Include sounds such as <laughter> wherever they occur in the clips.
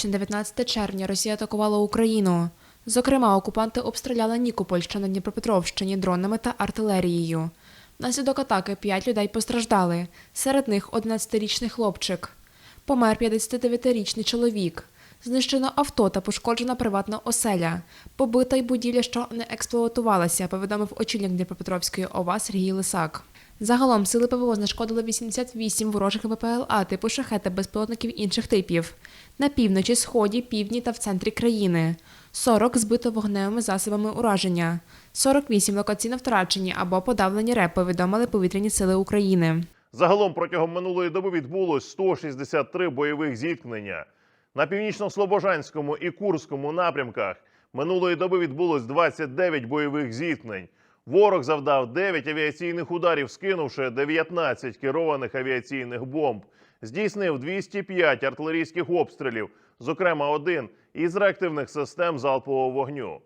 ніч на 19 червня Росія атакувала Україну. Зокрема, окупанти обстріляли Нікополь, що на Дніпропетровщині, дронами та артилерією. Внаслідок атаки п'ять людей постраждали. Серед них 11-річний хлопчик. Помер 59-річний чоловік. Знищено авто та пошкоджена приватна оселя. Побита й будівля, що не експлуатувалася, повідомив очільник Дніпропетровської ОВА Сергій Лисак. Загалом сили ПВО знешкодили 88 ворожих ВПЛА типу шахет та безпілотників інших типів. На півночі, сході, півдні та в центрі країни. 40 збито вогневими засобами ураження. 48 локаційно втрачені або подавлені РЕП, повідомили повітряні сили України. Загалом протягом минулої доби відбулось 163 бойових зіткнення. На північно-слобожанському і Курському напрямках минулої доби відбулось 29 бойових зіткнень. Ворог завдав 9 авіаційних ударів, скинувши 19 керованих авіаційних бомб. Здійснив 205 артилерійських обстрілів, зокрема один із реактивних систем залпового вогню.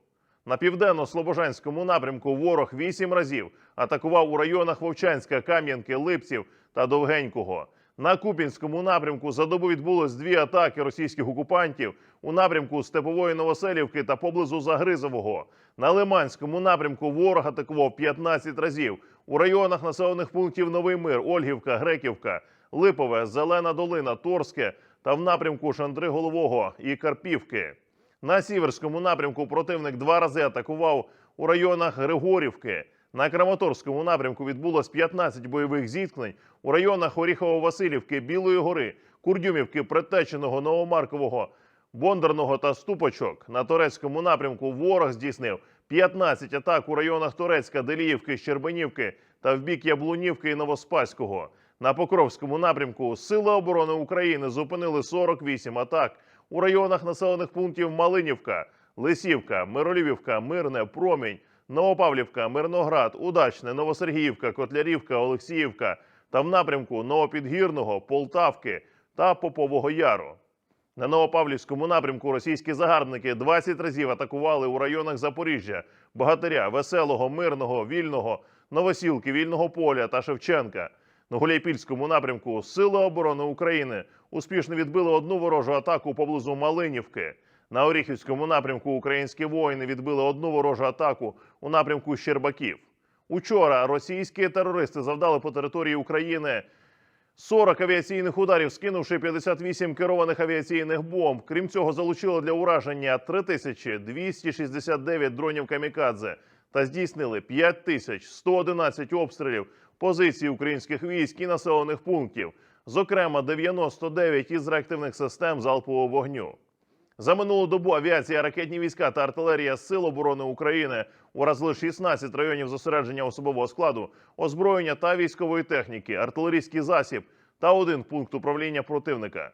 На південно-слобожанському напрямку ворог вісім разів атакував у районах Вовчанська, Кам'янки, Липців та Довгенького. На Купінському напрямку за добу відбулось дві атаки російських окупантів у напрямку Степової Новоселівки та поблизу Загризового. На Лиманському напрямку ворог атакував 15 разів у районах населених пунктів Новий Мир, Ольгівка, Греківка, Липове, Зелена Долина, Торське та в напрямку Шандри Голового і Карпівки. На сіверському напрямку противник два рази атакував у районах Григорівки. На Краматорському напрямку відбулось 15 бойових зіткнень у районах Оріхово-Василівки, Білої гори, Курдюмівки, Притеченого, Новомаркового, Бондарного та Ступочок. На турецькому напрямку ворог здійснив 15 атак у районах Турецька, Деліївки, Щербинівки та в бік Яблунівки і Новоспаського. На Покровському напрямку Сили оборони України зупинили 48 атак у районах населених пунктів Малинівка, Лисівка, Миролівівка, Мирне, Промінь, Новопавлівка, Мирноград, Удачне, Новосергіївка, Котлярівка, Олексіївка та в напрямку Новопідгірного, Полтавки та Попового Яру. На Новопавлівському напрямку російські загарбники 20 разів атакували у районах Запоріжжя, Богатиря, Веселого, Мирного, Вільного, Новосілки, Вільного Поля та Шевченка. На Гуляйпільському напрямку Сили оборони України успішно відбили одну ворожу атаку поблизу Малинівки. На Оріхівському напрямку українські воїни відбили одну ворожу атаку у напрямку Щербаків. Учора російські терористи завдали по території України 40 авіаційних ударів, скинувши 58 керованих авіаційних бомб. Крім цього, залучили для ураження 3269 дронів камікадзе та здійснили 5111 обстрілів позицій українських військ і населених пунктів, зокрема 99 із реактивних систем залпового вогню. За минулу добу авіація, ракетні війська та артилерія Сил оборони України уразили 16 районів зосередження особового складу, озброєння та військової техніки, артилерійський засіб та один пункт управління противника.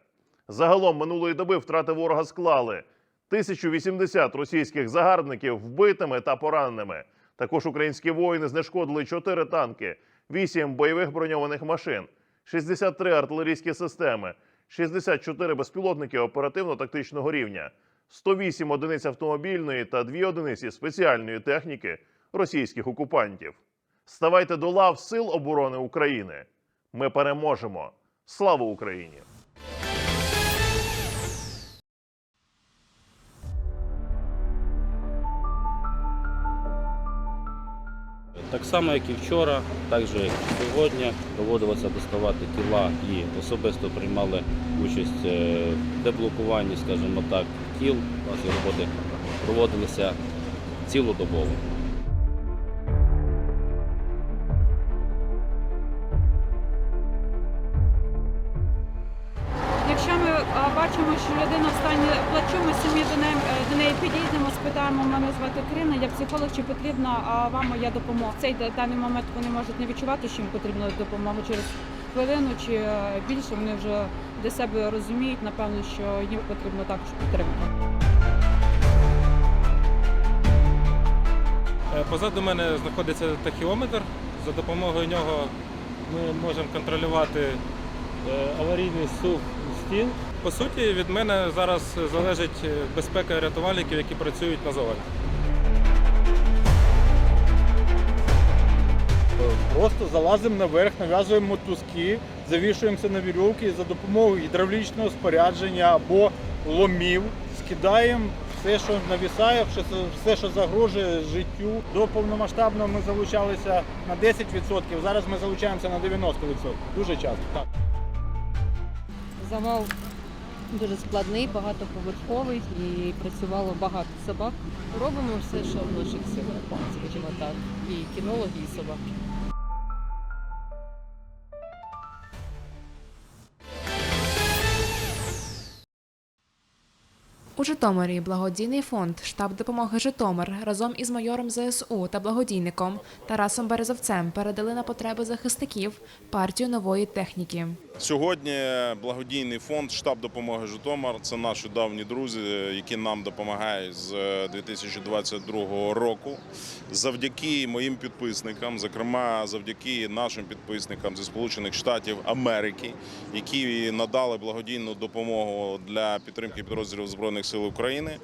Загалом минулої доби втрати ворога склали 1080 російських загарбників вбитими та пораненими. Також українські воїни знешкодили 4 танки, 8 бойових броньованих машин, 63 артилерійські системи, 64 безпілотники оперативно-тактичного рівня, 108 одиниць автомобільної та 2 одиниці спеціальної техніки російських окупантів. Ставайте до лав Сил оборони України. Ми переможемо. Слава Україні! Так само, як і вчора, так же як і сьогодні, доводилося доставати тіла і особисто приймали участь е, в деблокуванні, скажімо так, тіл. У роботи проводилися цілодобово. Підійдемо, спитаємо, мене звати Крина, як психолог, чи потрібна вам моя допомога. В цей даний момент вони можуть не відчувати, що їм потрібна допомога через хвилину чи е, більше. Вони вже для себе розуміють, напевно, що їм потрібна також підтримка. Е, Позаду мене знаходиться тахіометр. За допомогою нього ми можемо контролювати е, аварійний сув стін. По суті, від мене зараз залежить безпека рятувальників, які працюють на заводі. Просто залазимо наверх, нав'язуємо мотузки, завішуємося на вірьовки і за допомогою гідравлічного спорядження або ломів, скидаємо все, що навісає, все, все, що загрожує життю. До повномасштабного ми залучалися на 10%, зараз ми залучаємося на 90%. Дуже часто. Так. Завал дуже складний, багатоповерховий і працювало багато собак. Робимо все, що в наших силах, скажімо так. І кінологи, і собаки. У Житомирі благодійний фонд штаб допомоги Житомир разом із майором ЗСУ та благодійником Тарасом Березовцем передали на потреби захисників партію нової техніки. Сьогодні благодійний фонд штаб допомоги Житомир. Це наші давні друзі, які нам допомагають з 2022 року. Завдяки моїм підписникам, зокрема завдяки нашим підписникам зі Сполучених Штатів Америки, які надали благодійну допомогу для підтримки підрозділів збройних сил України.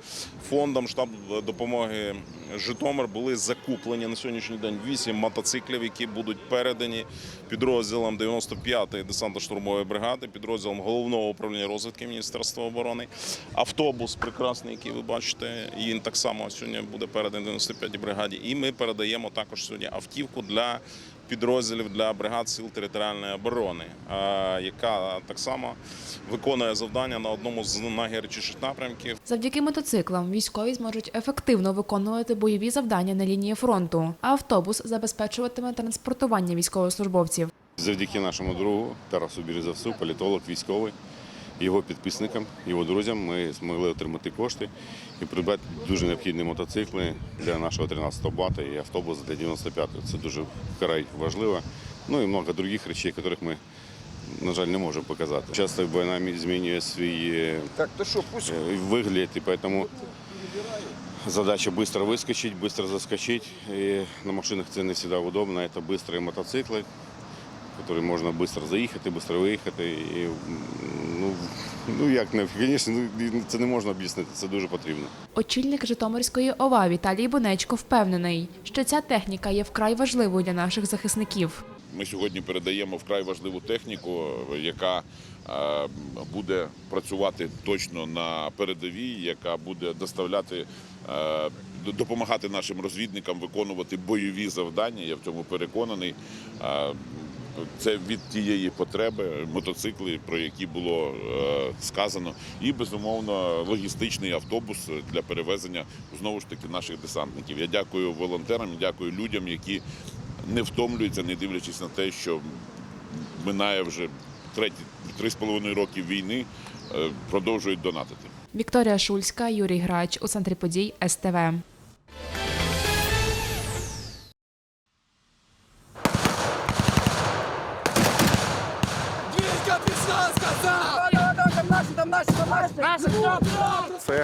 Фондом штаб допомоги Житомир були закуплені на сьогоднішній день вісім мотоциклів, які будуть передані підрозділам 95-ї десантно-штурмової бригади, підрозділам головного управління розвитки Міністерства оборони. Автобус прекрасний, який ви бачите, він так само сьогодні буде переданий 95-й бригаді. І ми передаємо також сьогодні автівку для підрозділів для бригад сил територіальної оборони, яка так само виконує завдання на одному з найгарячіших напрямків. Завдяки мотоциклам військові зможуть ефективно виконувати бойові завдання на лінії фронту, а автобус забезпечуватиме транспортування військовослужбовців. Завдяки нашому другу Тарасу Бірзавцу, політолог військовий, його підписникам, його друзям ми змогли отримати кошти і придбати дуже необхідні мотоцикли для нашого 13-го бата і автобус для 95-го. Це дуже вкрай важливо. Ну і багато інших речей, яких ми, на жаль, не можемо показати. Часто війна змінює свій е, Так, то що, пусть э, выглядит, и поэтому задача быстро выскочить, быстро заскочить. И на машинах это не всегда удобно. Это быстрые мотоциклы, которые можно быстро заїхати, быстро виїхати. І, м, ну, як не, звісно, ну, це не можна об'яснити, це дуже потрібно. Очільник Житомирської ОВА Віталій Бунечко впевнений, що ця техніка є вкрай важливою для наших захисників. Ми сьогодні передаємо вкрай важливу техніку, яка е, буде працювати точно на передовій, яка буде доставляти, е, допомагати нашим розвідникам виконувати бойові завдання. Я в цьому переконаний. Це від тієї потреби мотоцикли, про які було е, сказано, і безумовно логістичний автобус для перевезення знову ж таки наших десантників. Я дякую волонтерам, дякую людям, які не втомлюються, не дивлячись на те, що минає вже треті три з половиною роки війни, е, продовжують донатити. Вікторія Шульська, Юрій Грач у центрі подій СТВ.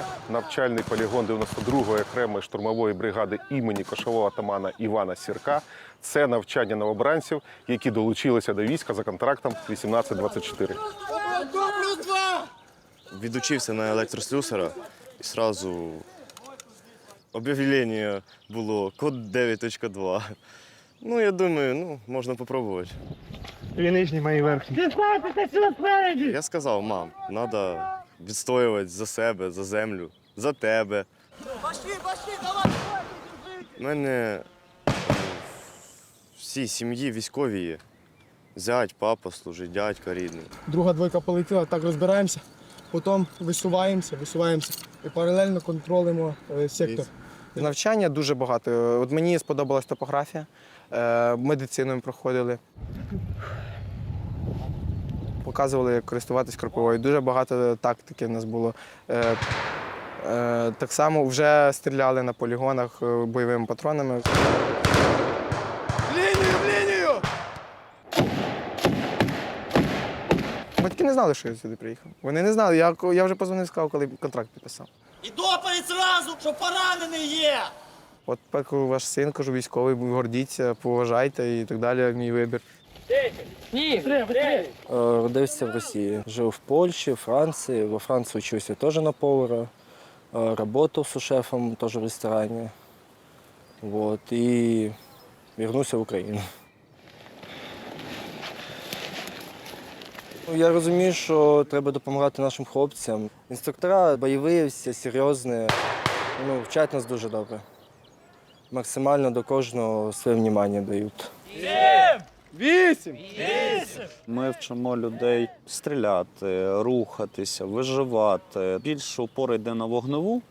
Це навчальний полігон 92-ї окремої штурмової бригади імені кошового атамана Івана Сірка. Це навчання новобранців, які долучилися до війська за контрактом 1824. Відучився на електрослюсара і одразу об'явлення було код 9.2. Ну, я думаю, ну, можна попробувати. Нижній мої верхні. Я сказав, мам, треба відстоювати за себе, за землю, за тебе. У мене е, всі сім'ї військові є. Зять, папа служить, дядька рідний. Друга двойка полетіла, так розбираємося, потім висуваємося, висуваємося і паралельно контролюємо е, сектор. Навчання дуже багато. От мені сподобалась топографія, е, медицину проходили. Показували, як користуватись кропивою. Дуже багато тактики в нас було. Е, е, так само вже стріляли на полігонах е, бойовими патронами. Лінію, в лінію! Батьки не знали, що я сюди приїхав. Вони не знали. Я, я вже позвонив, сказав, коли контракт підписав. І доповідь зразу, що поранений є. От поки ваш син, кажу, військовий, гордіться, поважайте і так далі, мій вибір. Ні, Родився в Росії. Жив в Польщі, Франції. Во Франції вчився теж на повара. Работав сушефом теж в ресторані. Вот, і вернувся в Україну. Ну, Я розумію, що треба допомагати нашим хлопцям. Інструктора бойові, всі серйозні, ну, вчать нас дуже добре. Максимально до кожного своє внимання дають. Вісім! Ми вчимо людей стріляти, рухатися, виживати. Більше упор йде на вогневу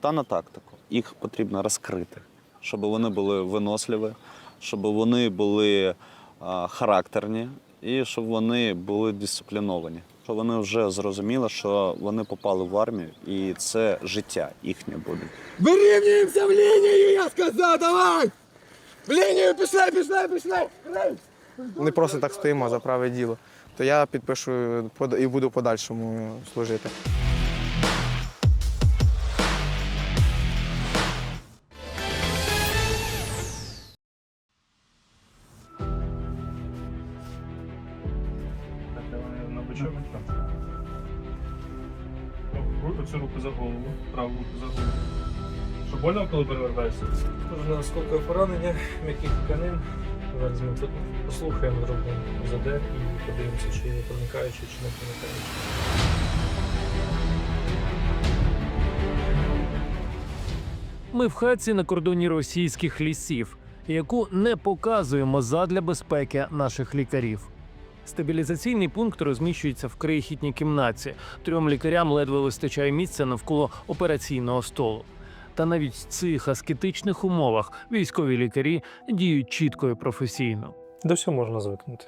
та на тактику. Їх потрібно розкрити, щоб вони були виносливі, щоб вони були а, характерні і щоб вони були дисципліновані. Щоб вони вже зрозуміли, що вони попали в армію, і це життя їхнє буде. Вирівнюємося в лінію, я сказав, давай! В лінію пішли, пішли, пішли! Не просто так стоїмо за праве діло. То я підпишу і буду подальшому служити. Оцю руку за голову, праву руку за голову. Що больно, коли перевертаєшся? Кожне осколкове поранення м'яких тканин. Зараз ми тут послухаємо, зробимо ЗД і подивимося, чи є проникаючи, чи не проникаючи. Ми в хатці на кордоні російських лісів, яку не показуємо задля безпеки наших лікарів. Стабілізаційний пункт розміщується в крихітній кімнаті. Трьом лікарям ледве вистачає місця навколо операційного столу. Та навіть в цих аскетичних умовах військові лікарі діють чітко і професійно. До всього можна звикнути.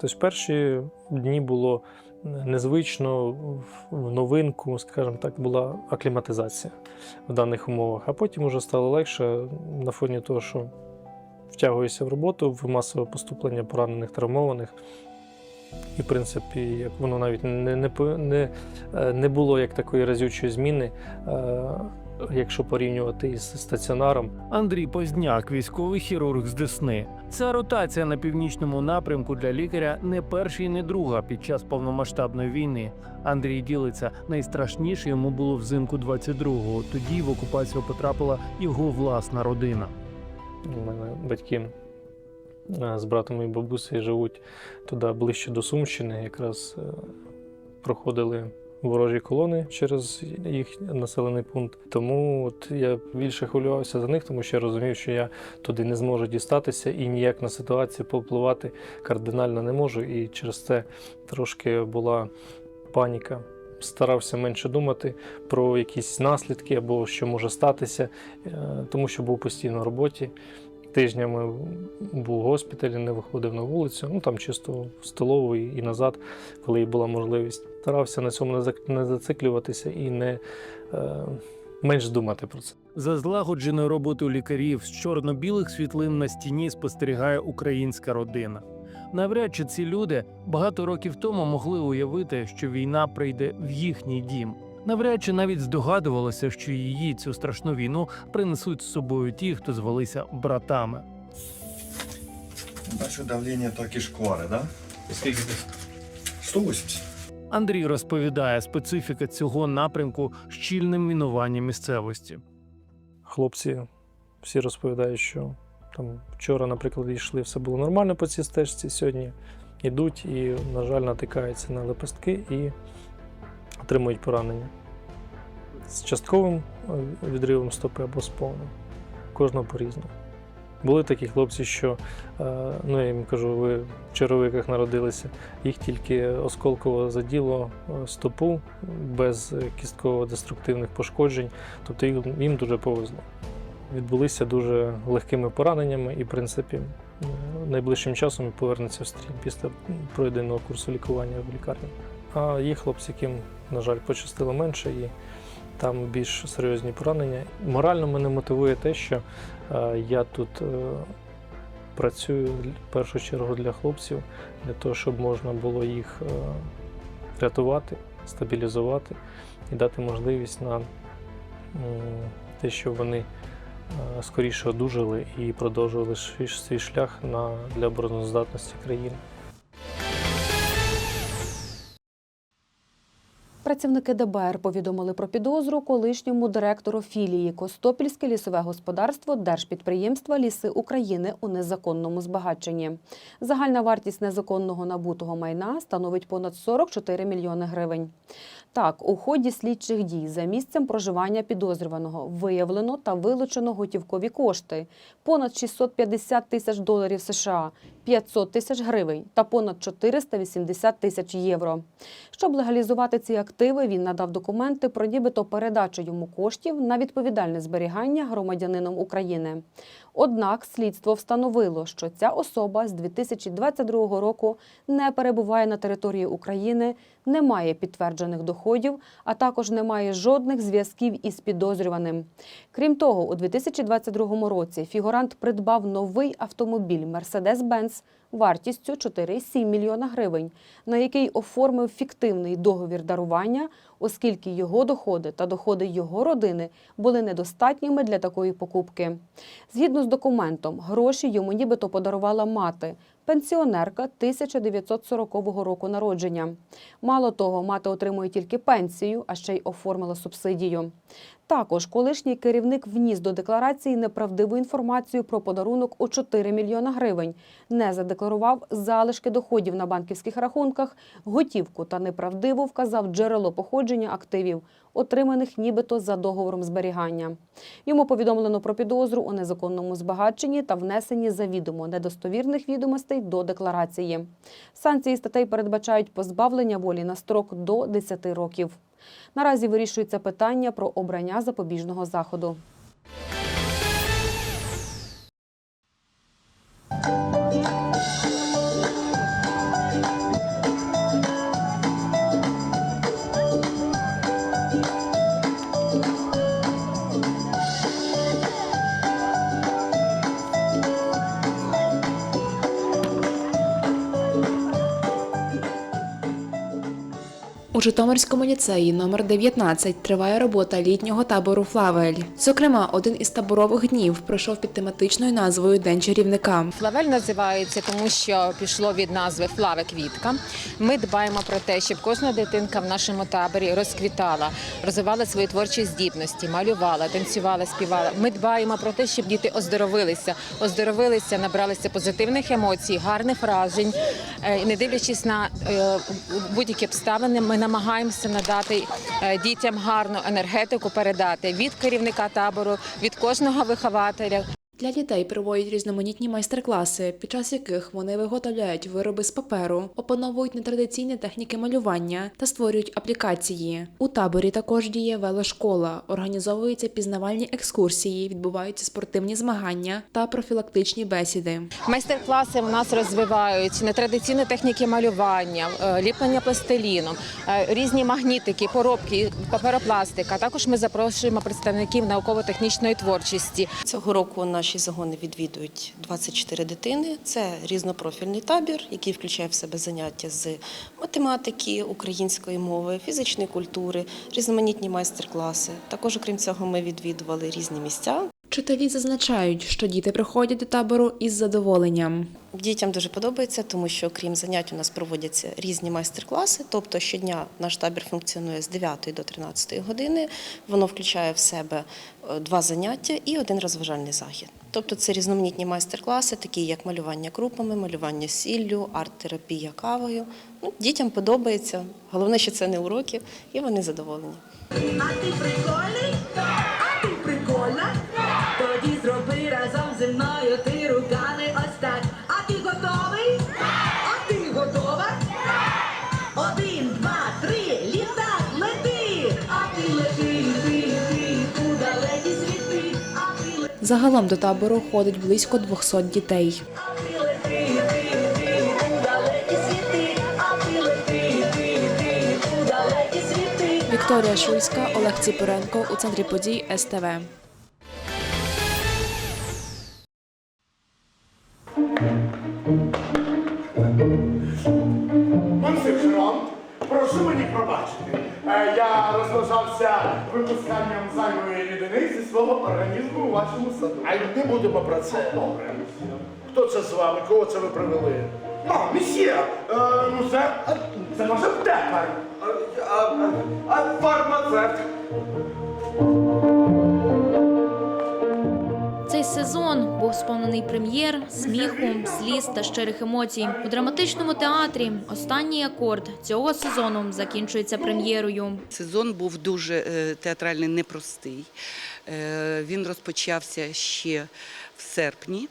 Тобто перші дні було незвично, в новинку, скажімо так, була акліматизація в даних умовах, а потім вже стало легше на фоні того, що втягуєшся в роботу, в масове поступлення поранених травмованих. І, в принципі, як воно навіть не, не, не, не було як такої разючої зміни, е, якщо порівнювати із стаціонаром. Андрій Поздняк, військовий хірург з Десни. Ця ротація на північному напрямку для лікаря не перша і не друга під час повномасштабної війни. Андрій ділиться найстрашніше йому було взимку 22-го. Тоді в окупацію потрапила його власна родина. У мене батьки е, з братом і бабусею живуть туди ближче до Сумщини. Якраз е, проходили ворожі колони через їх населений пункт. Тому от я більше хвилювався за них, тому що я розумів, що я туди не зможу дістатися і ніяк на ситуацію повпливати кардинально не можу. І через це трошки була паніка. Старався менше думати про якісь наслідки або що може статися, е, тому що був постійно на роботі. Тижнями був в госпіталі, не виходив на вулицю, ну там чисто в столову і назад, коли була можливість. Старався на цьому не зациклюватися і не е, менш думати про це. За злагодженою роботою лікарів з чорно-білих світлин на стіні спостерігає українська родина. Навряд чи ці люди багато років тому могли уявити, що війна прийде в їхній дім. Навряд чи навіть здогадувалося, що її цю страшну війну принесуть з собою ті, хто звалися братами. Бачу, давлення так і шквари, да? Скільки ти? 180. Андрій розповідає специфіка цього напрямку щільним мінування місцевості. Хлопці всі розповідають, що там вчора, наприклад, йшли, все було нормально по цій стежці. Сьогодні йдуть і, на жаль, натикаються на лепестки і отримують поранення з частковим е, відривом стопи або з повним. Кожного по-різному. Були такі хлопці, що е, ну я їм кажу, ви в черевиках народилися, їх тільки осколково заділо е, стопу без кістково-деструктивних пошкоджень, тобто їм, дуже повезло. Відбулися дуже легкими пораненнями і, в принципі, найближчим часом повернеться в стрій після пройденого курсу лікування в лікарні. А є хлопці, яким, на жаль, пощастило менше і там більш серйозні поранення. Морально мене мотивує те, що е, я тут е, працюю в першу чергу для хлопців, для того, щоб можна було їх е, рятувати, стабілізувати і дати можливість на те, щоб вони скоріше одужали і продовжували свій, шлях для обороноздатності країни. Працівники ДБР повідомили про підозру колишньому директору філії Костопільське лісове господарство Держпідприємства Ліси України у незаконному збагаченні. Загальна вартість незаконного набутого майна становить понад 44 мільйони гривень. Так, у ході слідчих дій за місцем проживання підозрюваного виявлено та вилучено готівкові кошти понад 650 тисяч доларів США, 500 тисяч гривень та понад 480 тисяч євро. Щоб легалізувати ці активи, він надав документи про нібито передачу йому коштів на відповідальне зберігання громадянином України. Однак слідство встановило, що ця особа з 2022 року не перебуває на території України, не має підтверджених доходів, а також не має жодних зв'язків із підозрюваним. Крім того, у 2022 році фігурант придбав новий автомобіль Mercedes-Benz вартістю 4,7 мільйона гривень, на який оформив фіктивний договір дарування, оскільки його доходи та доходи його родини були недостатніми для такої покупки. Згідно з документом, гроші йому нібито подарувала мати, пенсіонерка 1940 року народження. Мало того, мати отримує тільки пенсію, а ще й оформила субсидію. Також колишній керівник вніс до декларації неправдиву інформацію про подарунок у 4 мільйона гривень, не задекларував залишки доходів на банківських рахунках, готівку та неправдиво вказав джерело походження активів, отриманих нібито за договором зберігання. Йому повідомлено про підозру у незаконному збагаченні та внесенні завідомо недостовірних відомостей до декларації. Санкції статей передбачають позбавлення волі на строк до 10 років. Наразі вирішується питання про обрання запобіжного заходу. Житомирському ліцеї номер 19 триває робота літнього табору Флавель. Зокрема, один із таборових днів пройшов під тематичною назвою День чарівника. Флавель називається, тому що пішло від назви Флаве квітка. Ми дбаємо про те, щоб кожна дитинка в нашому таборі розквітала, розвивала свої творчі здібності, малювала, танцювала, співала. Ми дбаємо про те, щоб діти оздоровилися, оздоровилися, набралися позитивних емоцій, гарних вражень. Е, не дивлячись на е, будь-які обставини, ми намагаємося надати е, дітям гарну енергетику, передати від керівника табору, від кожного вихователя. Для дітей проводять різноманітні майстер-класи, під час яких вони виготовляють вироби з паперу, опановують нетрадиційні техніки малювання та створюють аплікації. У таборі також діє велошкола, організовуються пізнавальні екскурсії, відбуваються спортивні змагання та профілактичні бесіди. Майстер-класи в нас розвивають нетрадиційні техніки малювання, е, ліплення пластиліном, е, різні магнітики, поробки, паперопластика. Також ми запрошуємо представників науково-технічної творчості. Цього року наші загони відвідують 24 дитини. Це різнопрофільний табір, який включає в себе заняття з математики, української мови, фізичної культури, різноманітні майстер-класи. Також, окрім цього, ми відвідували різні місця. Вчителі зазначають, що діти приходять до табору із задоволенням. Дітям дуже подобається, тому що крім занять у нас проводяться різні майстер-класи. Тобто щодня наш табір функціонує з 9 до 13 години. Воно включає в себе е, два заняття і один розважальний захід. Тобто це різноманітні майстер-класи, такі як малювання крупами, малювання сіллю, арт-терапія кавою. Ну, дітям подобається. Головне, що це не уроки, і вони задоволені. А ти прикольний? Загалом до табору ходить близько 200 дітей. Вікторія Шульська, Олег Ціпоренко у центрі подій СТВ. Прошу мені пробачити. Е, Я розважався випусканням зайвої рідини зі свого організму А не будемо про це. Добре. Хто це з вами? Кого це ви привели? А, месьє, е, ну це, це наш аптекар. А, а, а фармацевт? Сезон був сповнений прем'єр, сміху, сліз та щирих емоцій. У драматичному театрі останній акорд цього сезону закінчується прем'єрою. Сезон був дуже е, театральний непростий. Е, Він розпочався ще в серпні.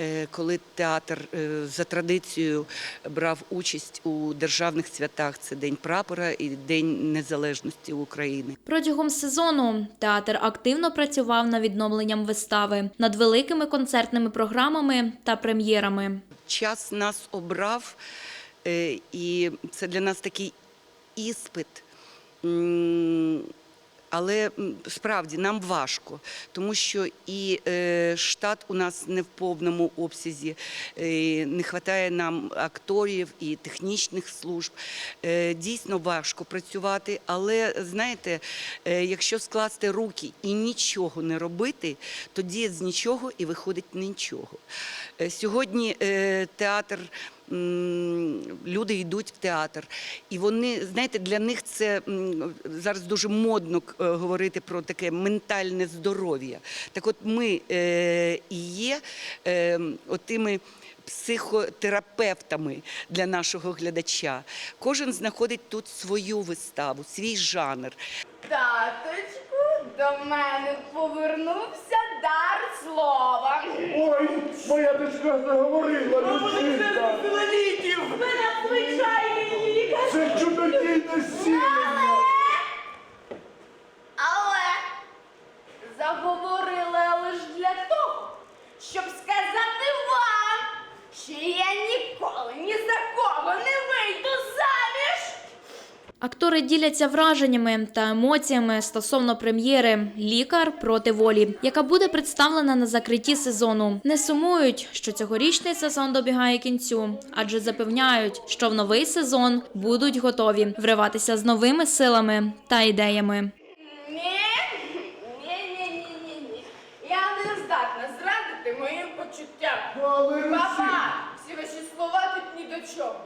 Е, Коли театр е, за традицією брав участь у державних святах, це День прапора і День Незалежності України. Протягом сезону театр активно працював над відновленням вистави, над великими концертними програмами та прем'єрами. час нас обрав, е, і це для нас такий іспит. Але справді нам важко, тому що і е, штат у нас не в повному обсязі, е, не вистачає нам акторів і технічних служб. Е, Дійсно важко працювати, але знаєте, якщо скласти руки і нічого не робити, тоді з нічого і виходить нічого. Сьогодні театр. Люди йдуть в театр, і вони знаєте, для них це зараз дуже модно е, говорити про таке ментальне здоров'я. Так, от ми е, і є е, отими психотерапевтами для нашого глядача. Кожен знаходить тут свою виставу, свій жанр. Таточку, до мене повернувся дар слова. Ой, моя дочка заговорила, Люсинда. Мене звичайний лікар. Це чудодійне сілення. Але заговорила лише для того, щоб сказати вам, що я ніколи ні за кого не вийду заміж. Актори діляться враженнями та емоціями стосовно прем'єри Лікар проти волі, яка буде представлена на закритті сезону. Не сумують, що цьогорічний сезон добігає кінцю, адже запевняють, що в новий сезон будуть готові вриватися з новими силами та ідеями. Ні, ні, ні, ні, ні, ні. Я не здатна зрадити моїм почуттям. Папа, всі ваші слова тут ні до чого.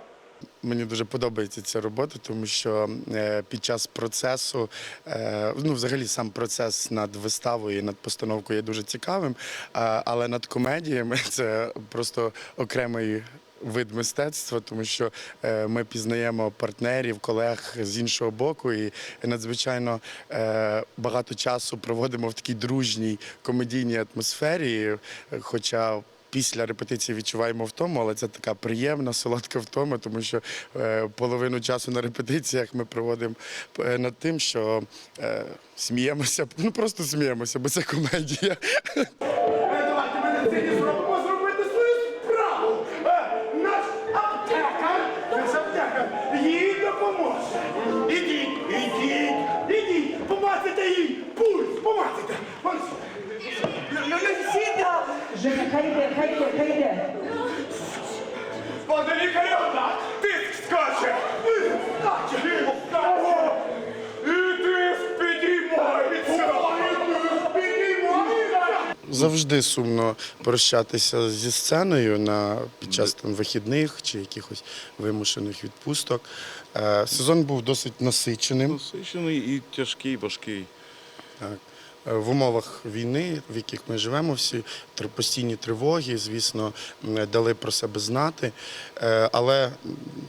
Мені дуже подобається ця робота, тому що е, під час процесу, е, ну взагалі сам процес над виставою і над постановкою є дуже цікавим, але над комедіями <laughs> це просто окремий. Вид мистецтва, тому що е, ми пізнаємо партнерів, колег з іншого боку, і надзвичайно багато часу проводимо в такій дружній комедійній атмосфері. Хоча після репетиції відчуваємо втому, але це така приємна, солодка втома, тому що е, половину часу на репетиціях ми проводимо е, над тим, що е, сміємося, ну просто сміємося, бо це комедія. Завжди сумно прощатися зі сценою на під час там вихідних чи якихось вимушених відпусток. Е, Сезон був досить насиченим. Насичений і тяжкий, важкий. Так. Е, В умовах війни, в яких ми живемо, всі постійні тривоги, звісно, дали про себе знати. Е, Але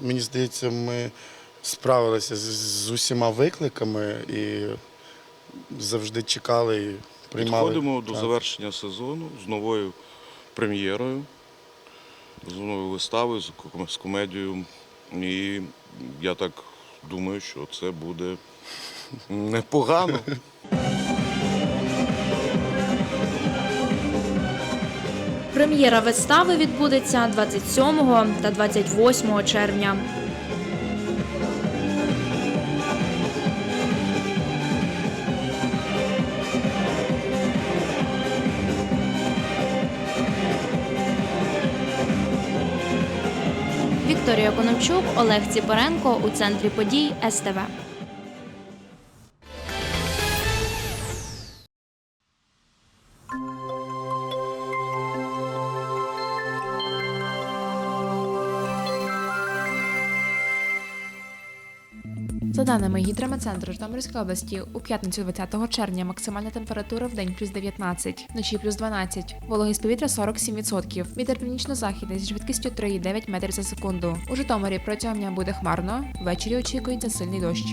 мені здається, ми справилися з, усіма викликами і завжди чекали приймали. Підходимо до Так. завершення сезону з новою прем'єрою, з новою виставою, з комедією. І я так думаю, що це буде непогано. Прем'єра вистави відбудеться 27 та 28 червня. Вікторія Конопчук, Олег Ціпаренко у центрі подій СТВ. Даними гідрометцентру Житомирської області, у п'ятницю 20 червня максимальна температура в день плюс 19, вночі плюс 12, вологість повітря 47%, вітер північно-західний зі швидкістю 3,9 метрів за секунду. У Житомирі протягом дня буде хмарно, ввечері очікується сильний дощ.